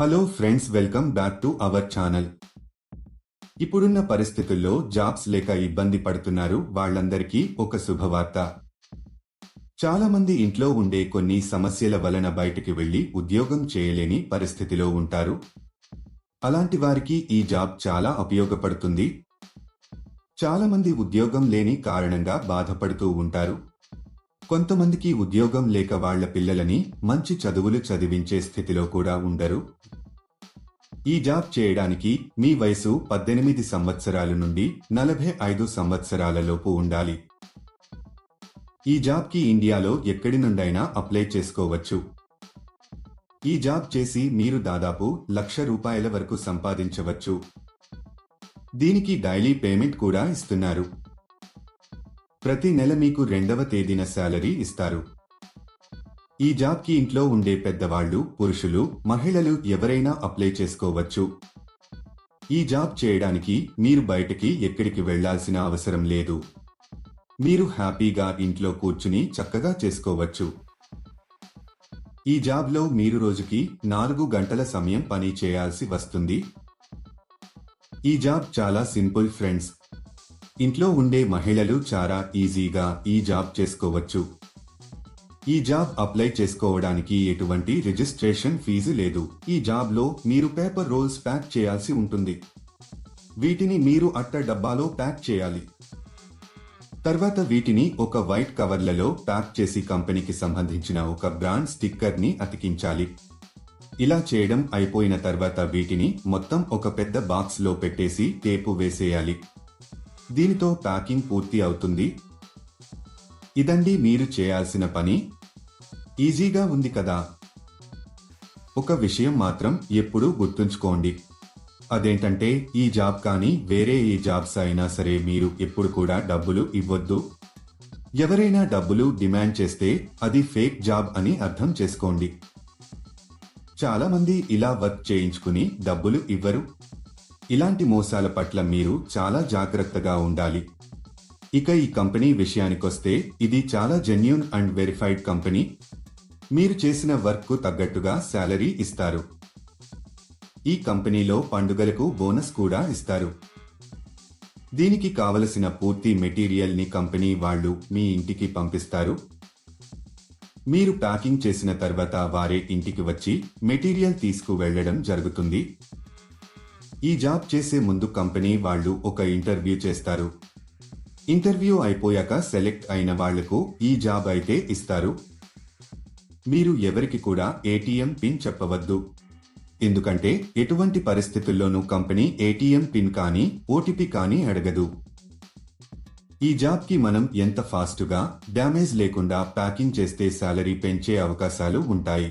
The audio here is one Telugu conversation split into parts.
Hello friends welcome back to our channel ఇప్పుడున్న పరిస్థితుల్లో జాబ్స్ లేక ఇబ్బంది పడుతున్నారు వాళ్ళందరికీ ఒక శుభవార్త. చాలా మంది ఇంట్లో ఉండే కొన్ని సమస్యల వలన బయటికి వెళ్ళి ఉద్యోగం చేయలేని పరిస్థితిలో ఉంటారు. అలాంటి వారికి ఈ జాబ్ చాలా ఉపయోగపడుతుంది. చాలా మంది ఉద్యోగం లేని కారణంగా బాధపడుతూ ఉంటారు. కొంతమందికి ఉద్యోగం లేక వాళ్ళ పిల్లలని మంచి చదువులు చదివించే స్థితిలో కూడా ఉండరు. ఈ జాబ్ చేయడానికి మీ వయసు పద్దెనిమిది సంవత్సరాల నుండి నలభై ఐదు సంవత్సరాలలోపు ఉండాలి. ఈ జాబ్కి ఇండియాలో ఎక్కడి నుండైనా అప్లై చేసుకోవచ్చు. ఈ జాబ్ చేసి మీరు దాదాపు లక్ష రూపాయల వరకు సంపాదించవచ్చు. దీనికి డైలీ పేమెంట్ కూడా ఇస్తున్నారు. ప్రతి నెల మీకు రెండవ తేదీన శాలరీ ఇస్తారు. ఈ జాబ్కి ఇంట్లో ఉండే పెద్దవాళ్ళు పురుషులు మహిళలు ఎవరైనా అప్లై చేసుకోవచ్చు. ఈ జాబ్ చేయడానికి మీరు బయటకి ఎక్కడికి వెళ్ళాల్సిన అవసరం లేదు. మీరు హ్యాపీగా ఇంట్లో కూర్చుని చక్కగా చేసుకోవచ్చు. ఈ జాబ్లో మీరు రోజుకి నాలుగు గంటల సమయం పని చేయాల్సి వస్తుంది. ఈ జాబ్ చాలా సింపుల్ ఫ్రెండ్స్. ఇంట్లో ఉండే మహిళలు చాలా ఈజీగా ఈ జాబ్ చేసుకోవచ్చు. ఈ జాబ్ అప్లై చేసుకోవడానికి ఎటువంటి రిజిస్ట్రేషన్ ఫీజు లేదు. ఈ జాబ్లో మీరు పేపర్ రోల్స్ ప్యాక్ చేయాల్సి ఉంటుంది. వీటిని మీరు అట్ట డబ్బాలో ప్యాక్ చేయాలి. తర్వాత వీటిని ఒక వైట్ కవర్లలో ప్యాక్ చేసి కంపెనీకి సంబంధించిన ఒక బ్రాండ్ స్టిక్కర్ని అతికించాలి. ఇలా చేయడం అయిపోయిన తర్వాత వీటిని మొత్తం ఒక పెద్ద బాక్స్లో పెట్టేసి టేపు వేసేయాలి. దీనితో ప్యాకింగ్ పూర్తి అవుతుంది. ఇదండి మీరు చేయాల్సిన పని. ఈజీగా ఉంది కదా. ఒక విషయం మాత్రం ఎప్పుడూ గుర్తుంచుకోండి. అదేంటంటే ఈ జాబ్ కానీ వేరే ఏ జాబ్స్ అయినా సరే మీరు ఎప్పుడు కూడా డబ్బులు ఇవ్వద్దు. ఎవరైనా డబ్బులు డిమాండ్ చేస్తే అది ఫేక్ జాబ్ అని అర్థం చేసుకోండి. చాలామంది ఇలా వర్క్ చేయించుకుని డబ్బులు ఇవ్వరు. ఇలాంటి మోసాల పట్ల మీరు చాలా జాగ్రత్తగా ఉండాలి. ఇక ఈ కంపెనీ విషయానికొస్తే ఇది చాలా జెన్యున్ అండ్ వెరిఫైడ్ కంపెనీ. మీరు చేసిన వర్క్కు తగ్గట్టుగా శాలరీ ఇస్తారు. ఈ కంపెనీలో పండుగలకు బోనస్ కూడా ఇస్తారు. దీనికి కావలసిన పూర్తి మెటీరియల్ని కంపెనీ వాళ్ళు మీ ఇంటికి పంపిస్తారు. మీరు ప్యాకింగ్ చేసిన తర్వాత వారే ఇంటికి వచ్చి మెటీరియల్ తీసుకు వెళ్ళడం జరుగుతుంది. ఈ జాబ్ చేసే ముందు కంపెనీ వాళ్ళు ఒక ఇంటర్వ్యూ చేస్తారు. ఇంటర్వ్యూ అయిపోయాక సెలెక్ట్ అయిన వాళ్ళకు ఈ జాబ్ అయితే ఇస్తారు. మీరు ఎవరికి కూడా ఏటీఎం పిన్ చెప్పవద్దు. ఎందుకంటే ఎటువంటి పరిస్థితుల్లోనూ కంపెనీ ఏటీఎం పిన్ కానీ ఓటీపీ కానీ అడగదు. ఈ జాబ్కి మనం ఎంత ఫాస్ట్గా డ్యామేజ్ లేకుండా ప్యాకింగ్ చేస్తే శాలరీ పెంచే అవకాశాలు ఉంటాయి.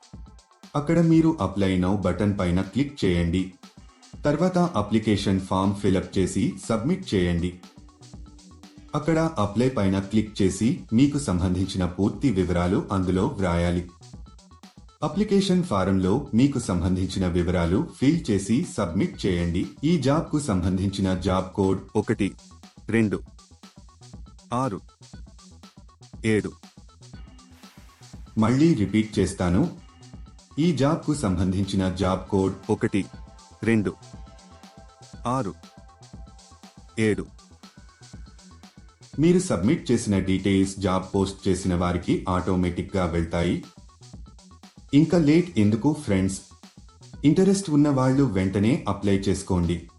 అక్కడ మీరు అప్లై నౌ బటన్ పైన క్లిక్ చేయండి. తర్వాత అప్లికేషన్ ఫామ్ ఫిలప్ చేసి సబ్మిట్ చేయండి. అక్కడ అప్లై పైన క్లిక్ చేసి మీకు సంబంధించిన పూర్తి వివరాలు అందులో వ్రాయాలి. అప్లికేషన్ ఫారంలో మీకు సంబంధించిన వివరాలు ఫిల్ చేసి సబ్మిట్ చేయండి. ఈ జాబ్కు సంబంధించిన జాబ్ కోడ్ ఒకటి రెండు ఆరు ఏడు. మళ్ళీ రిపీట్ చేస్తాను. ఈ జాబ్కు సంబంధించిన జాబ్ కోడ్ ఒకటి రెండు ఆరు ఏడు. మీరు సబ్మిట్ చేసిన డీటెయిల్స్ జాబ్ పోస్ట్ చేసిన వారికి ఆటోమేటిక్గా వెళ్తాయి. ఇంకా లేట్ ఎందుకు ఫ్రెండ్స్? ఇంటరెస్ట్ ఉన్న వాళ్ళు వెంటనే అప్లై చేసుకోండి.